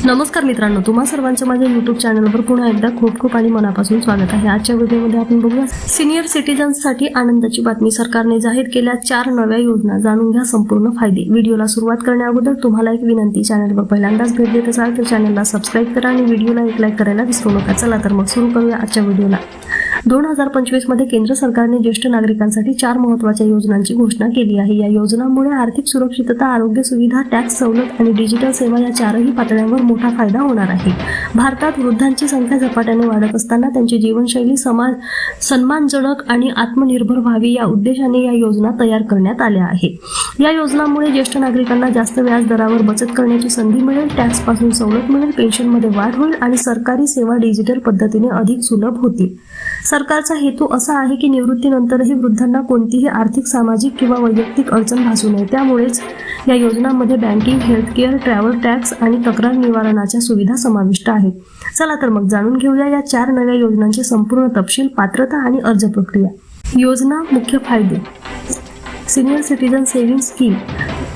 नमस्कार मित्रांनो तुम्हा सर्वांचं माझ्या युट्यूब चॅनलवर पुन्हा एकदा खूप खूप आणि मनापासून स्वागत आहे. आजच्या व्हिडिओमध्ये आपण बघूया सिनियर सिटीजन्ससाठी आनंदाची बातमी सरकारने जाहीर केल्या चार नव्या योजना. जाणून घ्या संपूर्ण फायदे. व्हिडिओला सुरुवात करण्याअगोदर तुम्हाला एक विनंती चॅनलवर पहिल्यांदाच भेट देत असाल तर चॅनलला सबस्क्राईब करा आणि व्हिडिओला एक लाईक करायला विसरू नका. चला तर मग सुरू करूया आजच्या व्हिडिओला. दोन हजार पंचवीसमध्ये केंद्र सरकारने ज्येष्ठ नागरिकांसाठी चार महत्त्वाच्या योजनांची घोषणा केली आहे. या योजनांमुळे आर्थिक सुरक्षितता आरोग्य सुविधा टॅक्स सवलत आणि डिजिटल सेवा या चारही पातळ्यांवर मोठा फायदा होणार आहे. भारतात वृद्धांची संख्या झपाट्याने वाढत असताना त्यांची जीवनशैली समाज सन्मानजनक आणि आत्मनिर्भर व्हावी या उद्देशाने या योजना तयार करण्यात आल्या आहेत. या योजनांमुळे ज्येष्ठ नागरिकांना जास्त व्याज दरावर बचत करण्याची संधी मिळेल टॅक्सपासून सवलत मिळेल पेन्शनमध्ये वाढ होईल आणि सरकारी सेवा डिजिटल पद्धतीने अधिक सुलभ होतील. सरकारचा हेतू असा आहे की निवृत्तीनंतरही वृद्धांना कोणतीही आर्थिक सामाजिक किंवा वैयक्तिक अडचण भासू नये. त्यामुळेच या योजनांमध्ये बँकिंग हेल्थकेअर ट्रॅव्हल टॅक्स आणि तक्रार निवारणाच्या सुविधा समाविष्ट आहेत. चला तर मग जाणून घेऊया या चार नव्या योजनांचे संपूर्ण तपशील पात्रता आणि अर्ज प्रक्रिया. योजना मुख्य फायदे. Senior citizen saving scheme.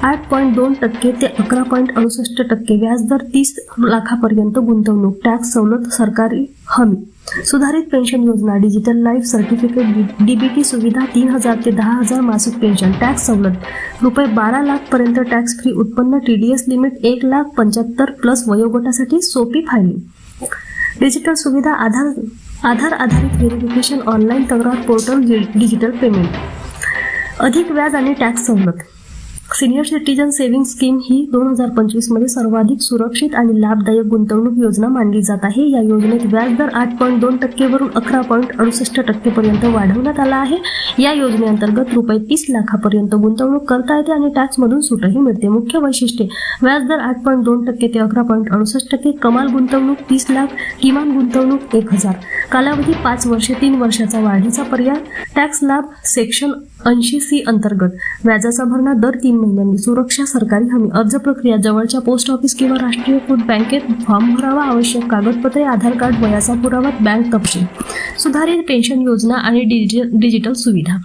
आठ पॉईंट दोन टक्के ते अकरा पॉईंट अडुसष्ट टक्के व्याजदर तीस लाखापर्यंत गुंतवणूक टॅक्स सवलत सरकारी हमी. सुधारित पेन्शन योजना डिजिटल लाईफ सर्टिफिकेट डीबीटी सुविधा तीन हजार ते दहा हजार मासिक पेन्शन टॅक्स सवलत. रुपये बारा लाख पर्यंत टॅक्स फ्री उत्पन्न टीडीएस लिमिट एक लाख पंच्याहत्तर प्लस वयोगटासाठी सोपी फायलिंग. डिजिटल सुविधा आधार आधार आधारित व्हेरिफिकेशन ऑनलाईन तक्रार पोर्टल डिजिटल पेमेंट. अधिक व्याज आणि टॅक्स सवलत. सिनियर सिटीजन सेव्हिंग स्कीम ही दोन हजार पंचवीसमध्ये सर्वाधिक सुरक्षित आणि लाभदायक गुंतवणूक योजना मानली जात आहे. या योजनेत व्याजदर आठ पॉईंट दोन टक्केवरून अकरा पॉईंट अडुसष्ट टक्केपर्यंत वाढवण्यात आला आहे. या योजनेअंतर्गत रुपये तीस लाखापर्यंत गुंतवणूक करता येते आणि टॅक्समधून सूटही मिळते. मुख्य वैशिष्ट्ये व्याजदर आठ पॉईंट दोन टक्के ते अकरा पॉईंट अडुसष्ट टक्के कमाल गुंतवणूक तीस लाख किमान गुंतवणूक एक हजार. कालावधी पाच वर्षे तीन वर्षाचा वाढीचा पर्याय. टॅक्स लाभ सेक्शन ऐंशी सी अंतर्गत व्याजाचा भरणा दर तीन महिन्यांनी सुरक्षा सरकारी हमी अर्ज प्रक्रिया जवळच्या पोस्ट ऑफिस किंवा राष्ट्रीयकृत बँकेत फॉर्म भरावा आवश्यक कागदपत्रे आधार कार्ड वयाचा पुरावा बँक तपशील सुधारित पेन्शन योजना आणि डिजि- डिजिटल सुविधा.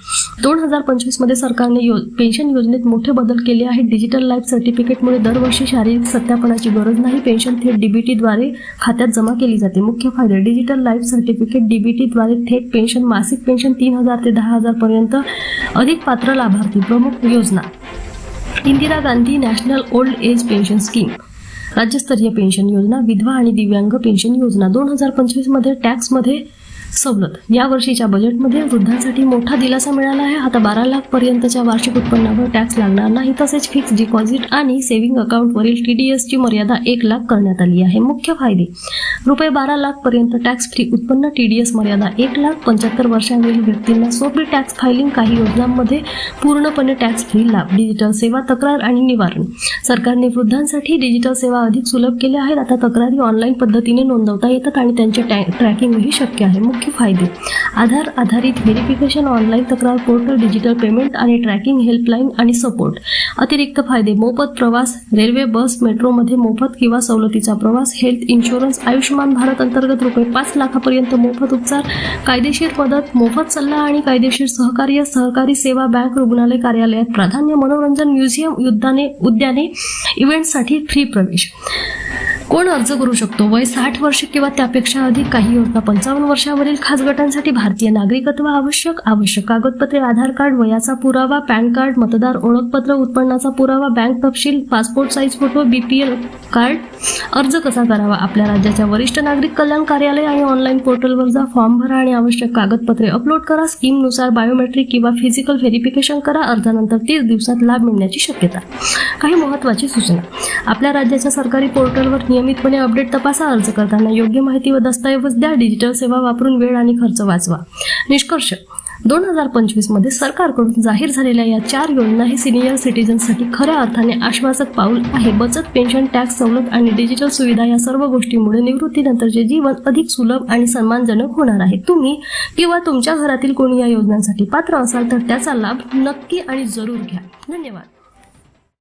दोन हजार पंचवीसमध्ये सरकारने यो पेन्शन योजनेत मोठे बदल केले आहेत. डिजिटल लाईफ सर्टिफिकेटमुळे दरवर्षी शारीरिक सत्यापनाची गरज नाही. पेन्शन थेट डीबीटीद्वारे खात्यात जमा केली जाते. मुख्य फायदे डिजिटल लाईफ सर्टिफिकेट डीबीटीद्वारे थेट पेन्शन मासिक पेन्शन तीन हजार ते दहा हजार पर्यंत अधिक पात्र लाभार्थी प्रमुख योजना. Indira Gandhi national old age pension scheme. राज्यस्तरीय पेन्शन योजना विधवा आणि दिव्यांग पेन्शन योजना दोन हजार पंचवीसमध्ये टॅक्समध्ये सवलत या वर्षीच्या बजेटमध्ये वृद्धांसाठी मोठा दिलासा मिळाला आहे. आता बारा लाख पर्यंतच्या वार्षिक उत्पन्नावर टॅक्स लागणार नाही तसेच फिक्स डिपॉझिट आणि सेव्हिंग अकाउंटवरील टी डी एसची मर्यादा एक लाख करण्यात आली आहे. मुख्य फायदे. रुपये बारा लाख पर्यंत टॅक्स फ्री उत्पन्न टी डी एस मर्यादा एक लाख पंच्याहत्तर वर्षांवरील व्यक्तींना सोपी टॅक्स फायलिंग काही योजनांमध्ये पूर्णपणे टॅक्स फ्री लाभ डिजिटल सेवा तक्रार आणि निवारण. सरकारने वृद्धांसाठी डिजिटल सेवा अधिक सुलभ केल्या आहेत. आता तक्रारी ऑनलाईन पद्धतीने नोंदवता येतात आणि त्यांचे टॅ ट्रॅकिंगही शक्य आहे. मुख्य फायदे. आधार आधारित व्हेरिफिकेशन ऑनलाईन तक्रार पोर्टल डिजिटल पेमेंट आणि ट्रॅकिंग हेल्पलाईन आणि सपोर्ट अतिरिक्त फायदे मोफत प्रवास रेल्वे बस मेट्रोमध्ये मोफत किंवा सवलतीचा प्रवास हेल्थ इन्शुरन्स आयुष्यमान भारत अंतर्गत रुपये पाच लाखापर्यंत मोफत उपचार कायदेशीर मदत मोफत सल्ला आणि कायदेशीर सहकार्य सहकारी सेवा बँक रुग्णालय कार्यालयात प्राधान्य मनोरंजन म्युझियम युद्धाने उद्याने इव्हेंटसाठी फ्री प्रवेश. कोण अर्ज करू शकतो? वय साठ वर्ष किंवा त्यापेक्षा अधिक काही योजना पंचावन्न वर्षावरील खास गटांसाठी भारतीय नागरिकत्व आवश्यक आवश्यक कागदपत्रे आधार कार्ड वयाचा पुरावा पॅन कार्ड मतदार ओळखपत्र उत्पन्नाचा पुरावा बँक तपशील passport size photo BPL card. अर्ज कसा करावा? आपल्या राज्याच्या वरिष्ठ नागरिक कल्याण कार्यालय आणि ऑनलाईन पोर्टलवर जा फॉर्म भरा आणि आवश्यक कागदपत्रे अपलोड करा. स्कीमनुसार बायोमेट्रिक किंवा फिजिकल व्हेरिफिकेशन करा. अर्जानंतर तीस दिवसात लाभ मिळण्याची शक्यता. काही महत्त्वाची सूचना. आपल्या राज्याच्या सरकारी पोर्टलवर नियमितपणे अपडेट तपासा अर्ज करताना योग्य माहिती व दस्तऐवज द्या डिजिटल सेवा वापरून वेळ आणि खर्च वाचवा. निष्कर्ष दोन हजार पंचवीसमध्ये सरकारकडून जाहीर झालेल्या या चार योजना हे सिनियर सिटीजनसाठी खऱ्या अर्थाने आश्वासक पाऊल आहे. बचत पेन्शन टॅक्स सवलत आणि डिजिटल सुविधा या सर्व गोष्टींमुळे निवृत्तीनंतरचे जीवन अधिक सुलभ आणि सन्मानजनक होणार आहे. तुम्ही किंवा तुमच्या घरातील कोणी या योजनांसाठी पात्र असाल तर त्याचा लाभ नक्की आणि जरूर घ्या. धन्यवाद.